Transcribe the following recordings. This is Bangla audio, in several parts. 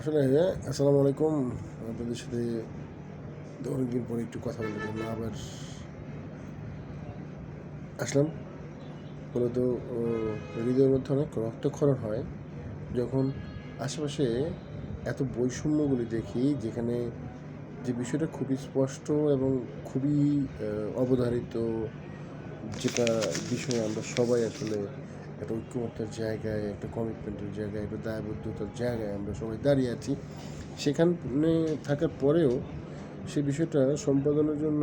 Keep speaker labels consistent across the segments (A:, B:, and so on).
A: আসলে আসসালামু আলাইকুম। আপনাদের সাথে অনেকদিন পরে একটু কথা বলার জন্য আবার আসলাম। মূলত হৃদয়ের মধ্যে অনেক রক্তক্ষরণ হয়। যখন আশেপাশে এত বৈষম্যগুলি দেখি, যেখানে যে বিষয়টা খুবই স্পষ্ট এবং খুবই অবধারিত, যেটা বিষয়ে আমরা সবাই আসলে একটা ঐক্যমত্যের জায়গায়, একটা কমিটমেন্টের জায়গায়, একটা দায়বদ্ধতার জায়গায় আমরা সবাই দাঁড়িয়ে আছি। সেখানে থাকার পরেও সে বিষয়টা সম্পাদনের জন্য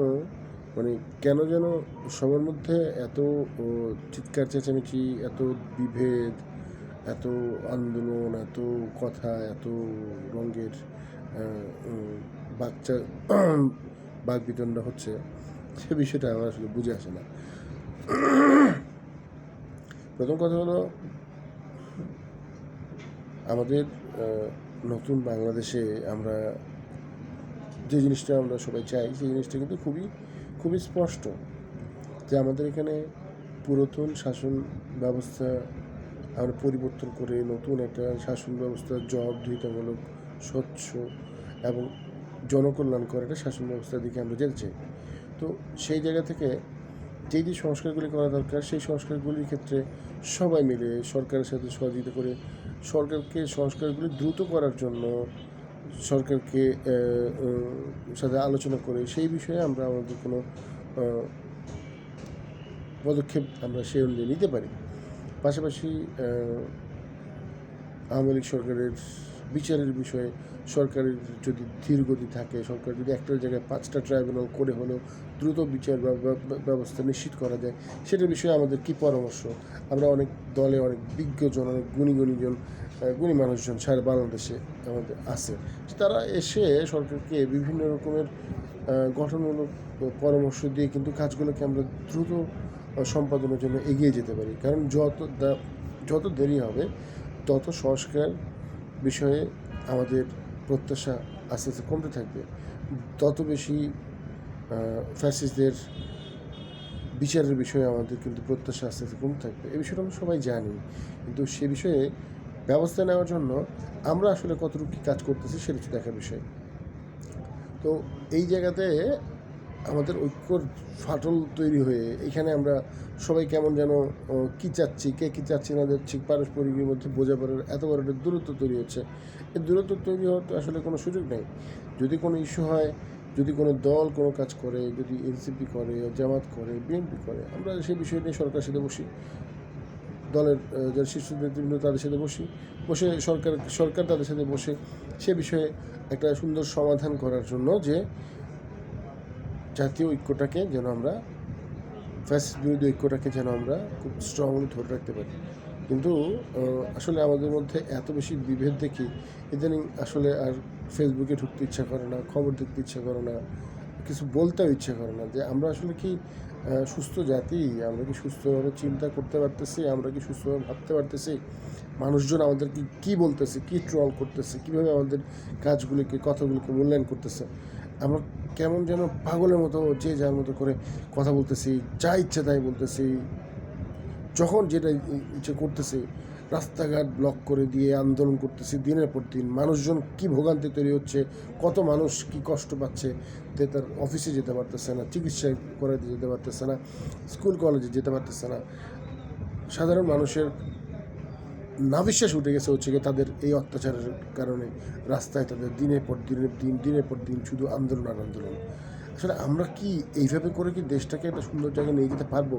A: মানে কেন যেন সবার মধ্যে এত চিৎকার, চেঁচামেচি, এত বিভেদ, এত আন্দোলন, এত কথা, এত রঙের বাচ্চা বাঘ বিতণ্ডা হচ্ছে, সে বিষয়টা আমার আসলে বুঝে আসে না। প্রথম কথা হলো, আমাদের নতুন বাংলাদেশে আমরা যে জিনিসটা আমরা সবাই চাই, সেই জিনিসটা কিন্তু খুবই খুবই স্পষ্ট যে আমাদের এখানে পুরাতন শাসন ব্যবস্থা আমরা পরিবর্তন করে নতুন একটা শাসন ব্যবস্থা, জবাবদিহিতামূলক, স্বচ্ছ এবং জনকল্যাণকর একটা শাসন ব্যবস্থার দিকে আমরা যেতে চাই। তো সেই জায়গা থেকে যেই যে সংস্কারগুলি করা দরকার, সেই সংস্কারগুলির ক্ষেত্রে সবাই মিলে সরকারের সাথে সহযোগিতা করে সরকারকে সংস্কারগুলি দ্রুত করার জন্য সরকারকে সাথে আলোচনা করে সেই বিষয়ে আমরা আমাদের কোনো পদক্ষেপ আমরা সে অনুযায়ী নিতে পারি। পাশাপাশি আওয়ামী লীগ সরকারের বিচারের বিষয়ে সরকারের যদি ধীরগতি থাকে, সরকার যদি একটার জায়গায় পাঁচটা ট্রাইব্যুনাল করে হলেও দ্রুত বিচার ব্যব- ব্যব- ব্যবস্থা নিশ্চিত করা যায় সেটার বিষয়ে আমাদের কী পরামর্শ? আমরা অনেক দলে অনেক বিজ্ঞজন, অনেক গুণী গুণীজন গুণী মানুষজন সারা বাংলাদেশে আমাদের আছে। তারা এসে সরকারকে বিভিন্ন রকমের গঠনমূলক পরামর্শ দিয়ে কিন্তু কাজগুলোকে আমরা দ্রুত সম্পাদনের জন্য এগিয়ে যেতে পারি। কারণ যত যত দেরি হবে, তত সংস্কার বিষয়ে আমাদের প্রত্যাশা আস্তে আস্তে কমতে থাকবে। তত বেশি ফ্যাসিসদের বিচারের বিষয়ে আমাদের কিন্তু প্রত্যাশা আস্তে আস্তে কমতে থাকবে। এই বিষয়টা আমরা সবাই জানি। কিন্তু সে বিষয়ে ব্যবস্থা নেওয়ার জন্য আমরা আসলে কতটুকু কী কাজ করতেছি সেটা দেখার বিষয়। তো এই জায়গাতে আমাদের ঐক্যর ফাটল তৈরি হয়ে এখানে আমরা সবাই কেমন যেন কি চাচ্ছি, কে কী চাচ্ছি না যাচ্ছি পারস্পরিকের মধ্যে বোঝা বোঝাপড়ার এত বড় একটা দূরত্ব তৈরি হচ্ছে। এই দূরত্ব তৈরি হওয়ার তো আসলে কোনো সুযোগ নেই। যদি কোনো ইস্যু হয়, যদি কোনো দল কোনো কাজ করে, যদি এনসিপি করে, জামাত করে, বিএনপি করে, আমরা সেই বিষয় নিয়ে সরকারের সাথে বসি। দলের যারা শীর্ষ নেতৃবৃন্দ, তাদের সাথে বসি। বসে সরকার সরকার তাদের সাথে বসে সে বিষয়ে একটা সুন্দর সমাধান করার জন্য যে জাতীয় ঐক্যটাকে যেন আমরা ফ্যাসিস্ট বিরোধী ঐক্যটাকে যেন আমরা খুব স্ট্রংলি ধরে রাখতে পারি। কিন্তু আসলে আমাদের মধ্যে এত বেশি বিভেদ দেখি, ইদানিং আসলে আর ফেসবুকে ঢুকতে ইচ্ছা করে না, খবর দেখতে ইচ্ছা করে না, কিছু বলতেও ইচ্ছা করে না যে আমরা আসলে কি সুস্থ জাতি, আমরা কি সুস্থভাবে চিন্তা করতে পারতেছি, আমরা কি সুস্থভাবে ভাবতে পারতেছি, মানুষজন আমাদেরকে কি বলতেছে, কি ট্রল করতেছে, কীভাবে আমাদের কাজগুলিকে, কথাগুলিকে মূল্যায়ন করতেছে। আমরা কেমন যেন পাগলের মতো যে যার মতো করে কথা বলতেছি, যা ইচ্ছে তাই বলতেছি। যখন যেটা ইচ্ছে করতেছি, রাস্তাঘাট ব্লক করে দিয়ে আন্দোলন করতেছি দিনের পর দিন, মানুষজন কি ভোগান্তি তৈরি হচ্ছে, কত মানুষ কি কষ্ট পাচ্ছে যে তার অফিসে যেতে পারতেছে না চিকিৎসা করাতে যেতে পারতেছে না স্কুল কলেজে যেতে পারতেছে না। সাধারণ মানুষের নাবিশ্বাস উঠে গেছে হচ্ছে গিয়ে তাদের এই অত্যাচারের কারণে রাস্তায় তাদের দিনের পর দিনের দিন, দিনের পর দিন শুধু আন্দোলন আর আন্দোলন। আসলে আমরা কি এইভাবে করে কি দেশটাকে একটা সুন্দর জায়গায় নিয়ে যেতে পারব?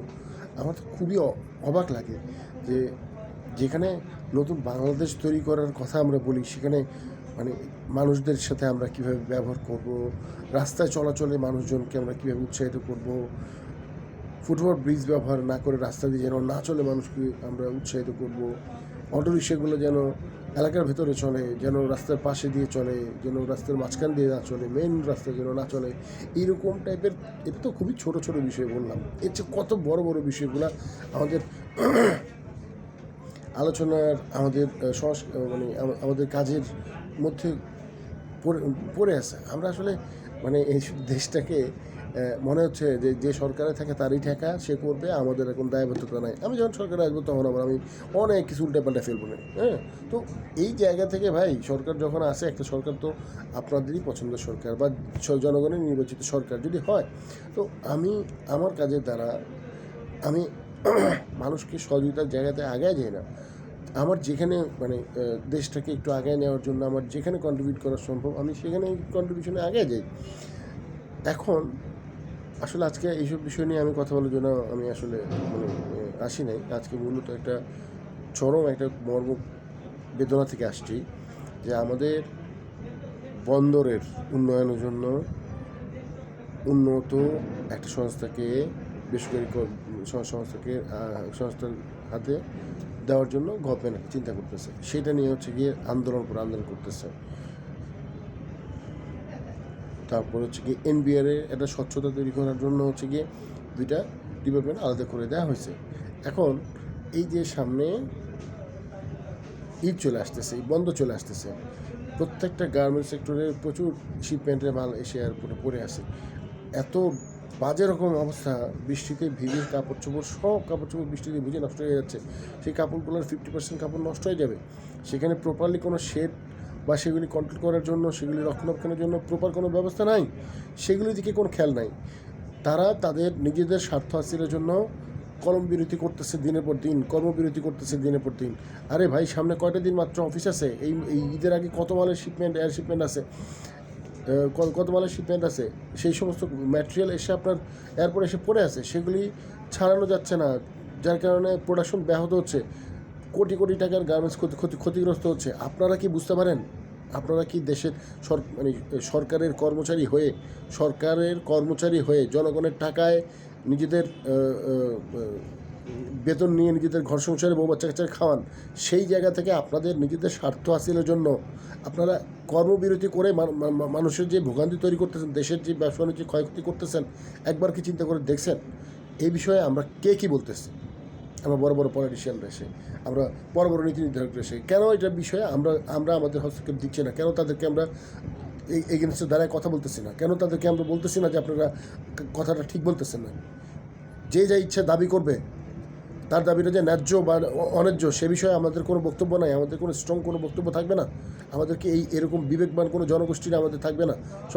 A: আমার তো খুবই অবাক লাগে যে যেখানে নতুন বাংলাদেশ তৈরি করার কথা আমরা বলি, সেখানে মানে মানুষদের সাথে আমরা কীভাবে ব্যবহার করব? রাস্তায় চলাচলে মানুষজনকে আমরা কীভাবে উৎসাহিত করব? ফুটওভার ব্রিজ ব্যবহার না করে রাস্তা দিয়ে যেন না চলে মানুষকে আমরা উৎসাহিত করব? অটো রিক্সাগুলো যেন এলাকার ভেতরে চলে, যেন রাস্তার পাশে দিয়ে চলে, যেন রাস্তার মাঝখান দিয়ে না চলে মেন রাস্তা যেন না চলে, এইরকম টাইপের এটা তো খুবই ছোট ছোট বিষয় বললাম। এর চেয়ে কত বড় বড় বিষয়গুলো আমাদের আলোচনার, আমাদের সংস মানে আমাদের কাজের মধ্যে পড়ে পড়ে আছে। আমরা আসলে মানে এই দেশটাকে মনে হচ্ছে যে যে সরকারে থাকে তারই ঠেকা, সে করবে, আমাদের এখন দায়বদ্ধতা নাই। আমি যখন সরকারে আসব তখন আবার আমি অনেক কিছু উল্টে পাল্টে ফেলব না হ্যাঁ? তো এই জায়গা থেকে ভাই, সরকার যখন আসে, একটা সরকার তো আপনাদেরই পছন্দের সরকার বা জনগণের নির্বাচিত সরকার যদি হয়, তো আমি, আমার কাজের দ্বারা আমি মানুষকে সহযোগিতার জায়গাতে আগায় যাই না। আমার যেখানে মানে দেশটাকে একটু আগায় নেওয়ার জন্য, আমার যেখানে কন্ট্রিবিউট করা সম্ভব, আমি সেখানে কন্ট্রিবিউশনে আগে যাই। এখন আসলে আজকে এইসব বিষয় নিয়ে আমি কথা বলার জন্য আমি আসলে মানে আসি নাই। আজকে মূলত একটা চরম একটা মর্ম বেদনা থেকে আসছি যে আমাদের বন্দরের উন্নয়নের জন্য উন্নত একটা সংস্থাকে, বেসরকারি সংস্থাকে সংস্থার হাতে দেওয়ার জন্য গভর্নমেন্ট চিন্তা করতেছে। সেটা নিয়ে হচ্ছে গিয়ে আন্দোলন করে আন্দোলন করতেছে। তারপর হচ্ছে গিয়ে এনবিআর একটা স্বচ্ছতা তৈরি করার জন্য হচ্ছে গিয়ে দুইটা ডিপার্টমেন্ট আলাদা করে দেওয়া হয়েছে। এখন এই যে সামনে ঈদ চলে আসতেছে বন্ধ চলে আসতেছে। প্রত্যেকটা গার্মেন্টস সেক্টরে প্রচুর শিপমেন্টের মাল এসে এয়ারপোর্টে পড়ে আসে এত বাজে রকম অবস্থা, বৃষ্টিতে ভিজে কাপড় চোপড় সব কাপড় চোপড় বৃষ্টিতে ভিজে নষ্ট হয়ে যাচ্ছে। সেই কাপড়গুলোর ফিফটি পার্সেন্ট কাপড় নষ্ট হয়ে যাবে। সেখানে প্রপারলি কোনো শেড বা সেগুলি কন্ট্রোল করার জন্য, সেগুলি রক্ষণাবেক্ষণের জন্য প্রপার কোনো ব্যবস্থা নাই, সেগুলির দিকে কোনো খেয়াল নাই। তারা তাদের নিজেদের স্বার্থ হাসিলের জন্য কলম বিরতি করতেছে দিনের পর দিন কর্মবিরতি করতেছে দিনের পর দিন। আরে ভাই, সামনে কয়টা দিন মাত্র অফিস আছে? এই এই ঈদের আগে কত মালের শিপমেন্ট এয়ার শিপমেন্ট আছে? কত মালের শিপমেন্ট আছে? সেই সমস্ত ম্যাটেরিয়াল এসে আপনার এয়ারপোর্টে এসে পড়ে আছে। সেগুলি ছাড়ানো যাচ্ছে না, যার কারণে প্রোডাকশন ব্যাহত হচ্ছে। কোটি কোটি টাকার গার্মেন্টস ক্ষতি ক্ষতি, ক্ষতিগ্রস্ত হচ্ছে। আপনারা কি বুঝতে পারেন? আপনারা কি দেশের সর মানে সরকারের কর্মচারী হয়ে, সরকারের কর্মচারী হয়ে জনগণের টাকায় নিজেদের বেতন নিয়ে নিজেদের ঘর সংসারে বউ বাচ্চা কাচ্চা খাওয়ান, সেই জায়গা থেকে আপনাদের নিজেদের স্বার্থ হাসিলের জন্য আপনারা কর্মবিরতি করে মানুষের যে ভোগান্তি তৈরি করতেছেন, দেশের যে ব্যবসা বাণিজ্য ক্ষয়ক্ষতি করতেছেন, একবার কি চিন্তা করে দেখছেন? এই বিষয়ে আমরা কে কি বলতেছি? আমরা বড় বড় পলিটিশিয়ানরা রয়েছে আমরা বড় বড় নীতি নির্ধারক রয়েছে কেন এটা বিষয়ে আমরা আমরা আমাদের হস্তক্ষেপ দিচ্ছি না? কেন তাদেরকে আমরা এই এগেনস্টের দ্বারায় কথা বলতেছি না? কেন তাদেরকে আমরা বলতেছি না যে আপনারা কথাটা ঠিক বলতেছেন না? যে যা ইচ্ছা দাবি করবে, তার দাবিটা যে ন্যায্য বা অন্যায্য সে বিষয়ে আমাদের কোনো বক্তব্য নাই, আমাদের কোনো স্ট্রং কোনো বক্তব্য থাকবে না। আমাদেরকে এই, এরকম বিবেকবান কোনো জনগোষ্ঠীর আমাদের থাকবে না। সব